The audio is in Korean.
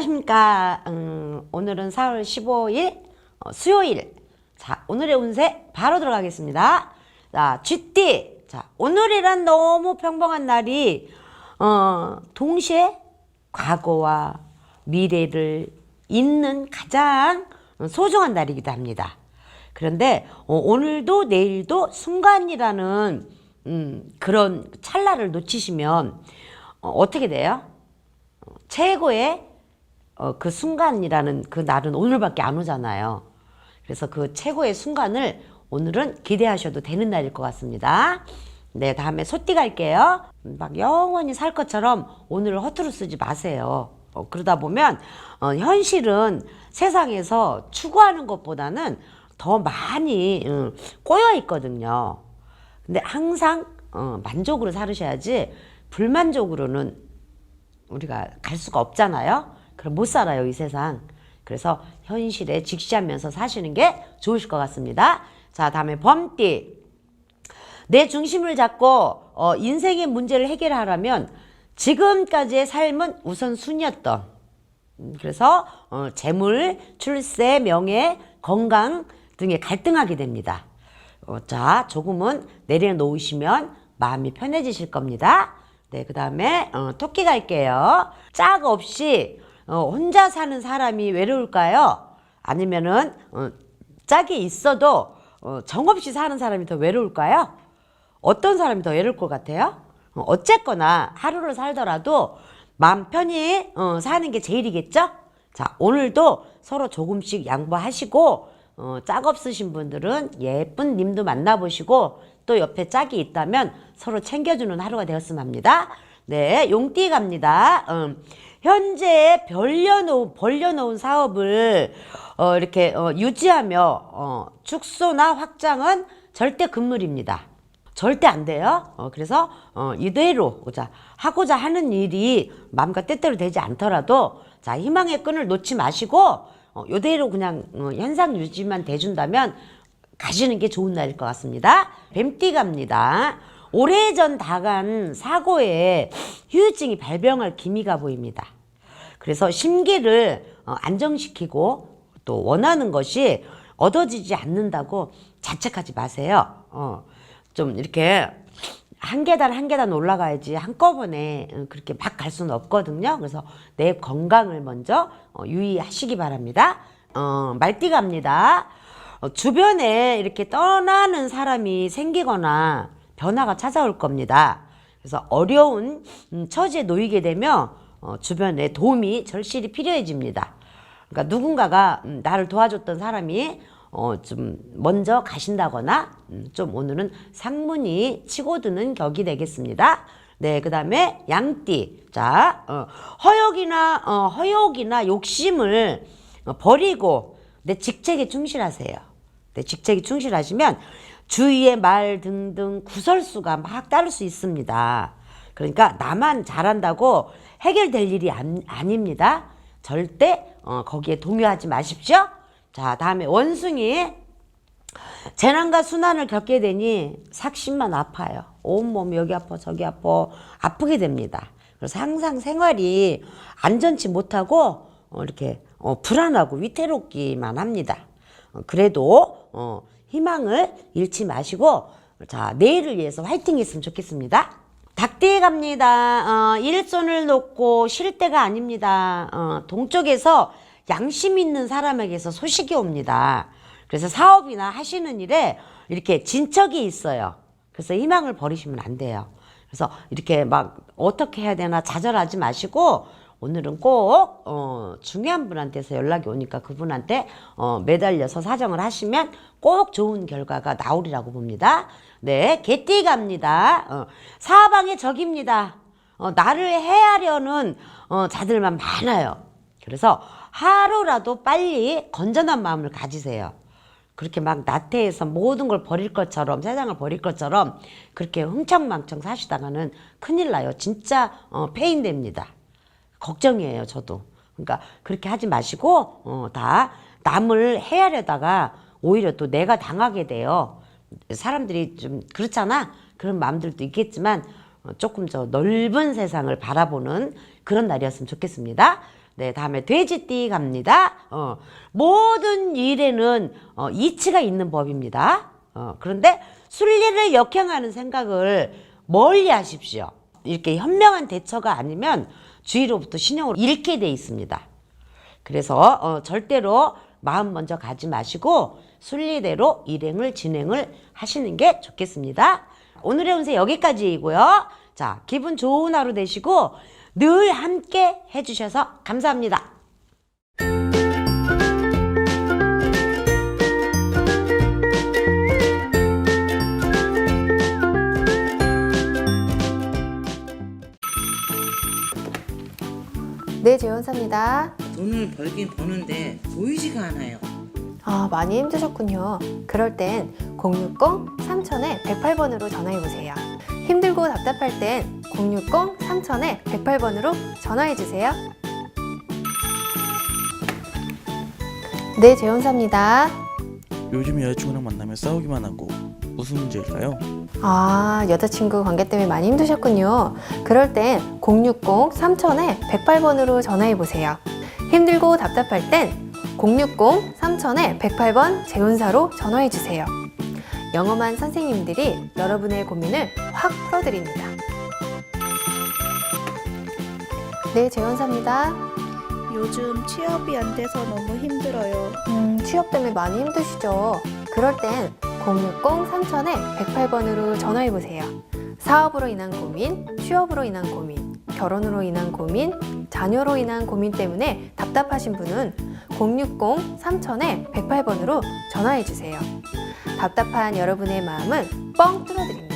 안녕하십니까. 음, 오늘은 4월 15일 어, 수요일. 자, 오늘의 운세 바로 들어가겠습니다. 자, 쥐띠. 자, 오늘이란 너무 평범한 날이 어, 동시에 과거와 미래를 잇는 가장 소중한 날이기도 합니다. 그런데 어, 오늘도 내일도 순간이라는 음, 그런 찰나를 놓치시면 어, 어떻게 돼요? 어, 최고의 어, 그 순간이라는 그 날은 오늘밖에 안 오잖아요. 그래서 그 최고의 순간을 오늘은 기대하셔도 되는 날일 것 같습니다. 네, 다음에 소띠 갈게요. 막 영원히 살 것처럼 오늘을 허투루 쓰지 마세요. 어, 그러다 보면 어, 현실은 세상에서 추구하는 것보다는 더 많이 음, 꼬여 있거든요. 근데 항상 어, 만족으로 살으셔야지 불만족으로는 우리가 갈 수가 없잖아요. 그럼 못 살아요, 이 세상. 그래서 현실에 직시하면서 사시는 게 좋으실 것 같습니다. 자, 다음에 범띠. 내 중심을 잡고 어, 인생의 문제를 해결하려면 지금까지의 삶은 우선순위였던 음, 그래서 어, 재물, 출세, 명예, 건강 등에 갈등하게 됩니다. 어, 자, 조금은 내려놓으시면 마음이 편해지실 겁니다. 네, 그 다음에 어, 토끼 갈게요. 짝 없이 어, 혼자 사는 사람이 외로울까요? 아니면은 어, 짝이 있어도 어, 정없이 사는 사람이 더 외로울까요? 어떤 사람이 더 외로울 것 같아요? 어, 어쨌거나 하루를 살더라도 마음 편히 어, 사는 게 제일이겠죠? 자, 오늘도 서로 조금씩 양보하시고 어, 짝 없으신 분들은 예쁜 님도 만나보시고 또 옆에 짝이 있다면 서로 챙겨주는 하루가 되었으면 합니다. 네, 용띠 갑니다. 음, 현재 벌려놓은, 벌려놓은 사업을 어, 이렇게 어, 유지하며 어, 축소나 확장은 절대 금물입니다. 절대 안 돼요. 어, 그래서 어, 이대로 자, 하고자 하는 일이 마음과 뜻대로 되지 않더라도 자 희망의 끈을 놓지 마시고 어, 이대로 그냥 어, 현상 유지만 돼준다면 가시는 게 좋은 날일 것 같습니다. 뱀띠 갑니다. 오래전 다간 사고에 후유증이 발병할 기미가 보입니다. 그래서 심기를 어, 안정시키고 또 원하는 것이 얻어지지 않는다고 자책하지 마세요. 어, 좀 이렇게 한 계단 한 계단 올라가야지 한꺼번에 어, 그렇게 막 갈 수는 없거든요. 그래서 내 건강을 먼저 어, 유의하시기 바랍니다. 어, 말띠 갑니다. 어, 주변에 이렇게 떠나는 사람이 생기거나 변화가 찾아올 겁니다. 그래서 어려운 음, 처지에 놓이게 되면 어, 주변에 도움이 절실히 필요해집니다. 그러니까 누군가가 음, 나를 도와줬던 사람이 어, 좀 먼저 가신다거나 음, 좀 오늘은 상문이 치고드는 격이 되겠습니다. 네, 그 다음에 양띠. 자, 어, 허욕이나, 어, 허욕이나 욕심을 어, 버리고 내 직책에 충실하세요. 내 직책에 충실하시면 주위의 말 등등 구설수가 막 따를 수 있습니다. 그러니까 나만 잘한다고 해결될 일이 안, 아닙니다. 절대 어, 거기에 동요하지 마십시오. 자, 다음에 원숭이. 재난과 순환을 겪게 되니 삭심만 아파요. 온몸 여기 아파 저기 아파 아프게 됩니다. 그래서 항상 생활이 안전치 못하고 어, 이렇게 어, 불안하고 위태롭기만 합니다. 어, 그래도 어, 희망을 잃지 마시고 자 내일을 위해서 화이팅 했으면 좋겠습니다. 닭띠에 갑니다. 어, 일손을 놓고 쉴 때가 아닙니다. 어, 동쪽에서 양심 있는 사람에게서 소식이 옵니다. 그래서 사업이나 하시는 일에 이렇게 진척이 있어요. 그래서 희망을 버리시면 안 돼요. 그래서 이렇게 막 어떻게 해야 되나 좌절하지 마시고 오늘은 꼭 어, 중요한 분한테서 연락이 오니까 그분한테 어, 매달려서 사정을 하시면 꼭 좋은 결과가 나오리라고 봅니다. 네, 개띠 갑니다. 어, 사방의 적입니다. 어, 나를 해하려는 어, 자들만 많아요. 그래서 하루라도 빨리 건전한 마음을 가지세요. 그렇게 막 나태해서 모든 걸 버릴 것처럼 세상을 버릴 것처럼 그렇게 흥청망청 사시다가는 큰일 나요. 진짜 어, 페인됩니다. 걱정이에요, 저도. 그러니까 그렇게 하지 마시고 어, 다 남을 해하려다가 오히려 또 내가 당하게 돼요. 사람들이 좀 그렇잖아. 그런 마음들도 있겠지만 어, 조금 더 넓은 세상을 바라보는 그런 날이었으면 좋겠습니다. 네, 다음에 돼지띠 갑니다. 어, 모든 일에는 어, 이치가 있는 법입니다. 어, 그런데 순리를 역행하는 생각을 멀리 하십시오. 이렇게 현명한 대처가 아니면 주위로부터 신용을 잃게 돼 있습니다. 그래서 어, 절대로 마음 먼저 가지 마시고 순리대로 일행을 진행을 하시는 게 좋겠습니다. 오늘의 운세 여기까지이고요. 자, 기분 좋은 하루 되시고 늘 함께 해주셔서 감사합니다. 네, 재원사입니다. 돈을 벌긴 버는데 보이지가 않아요. 아, 많이 힘드셨군요. 그럴 땐 060 3000에 108번으로 전화해 보세요. 힘들고 답답할 땐 060 3000에 108번으로 전화해 주세요. 네, 재원사입니다. 요즘 여자친구랑 만나면 싸우기만 하고 무슨 문제일까요? 아, 여자친구 관계 때문에 많이 힘드셨군요. 그럴 땐 060 3000에 108번으로 전화해 보세요. 힘들고 답답할 땐 060 3000에 108번 재운사로 전화해 주세요. 영험한 선생님들이 여러분의 고민을 확 풀어드립니다. 네, 재원사입니다. 요즘 취업이 안 돼서 너무 힘들어요. 음, 취업 때문에 많이 힘드시죠? 그럴 땐 060 3000에 108번으로 전화해 보세요. 사업으로 인한 고민, 취업으로 인한 고민, 결혼으로 인한 고민, 자녀로 인한 고민 때문에 답답하신 분은 060 3000에 108번으로 전화해 주세요. 답답한 여러분의 마음은 뻥 뚫어드립니다.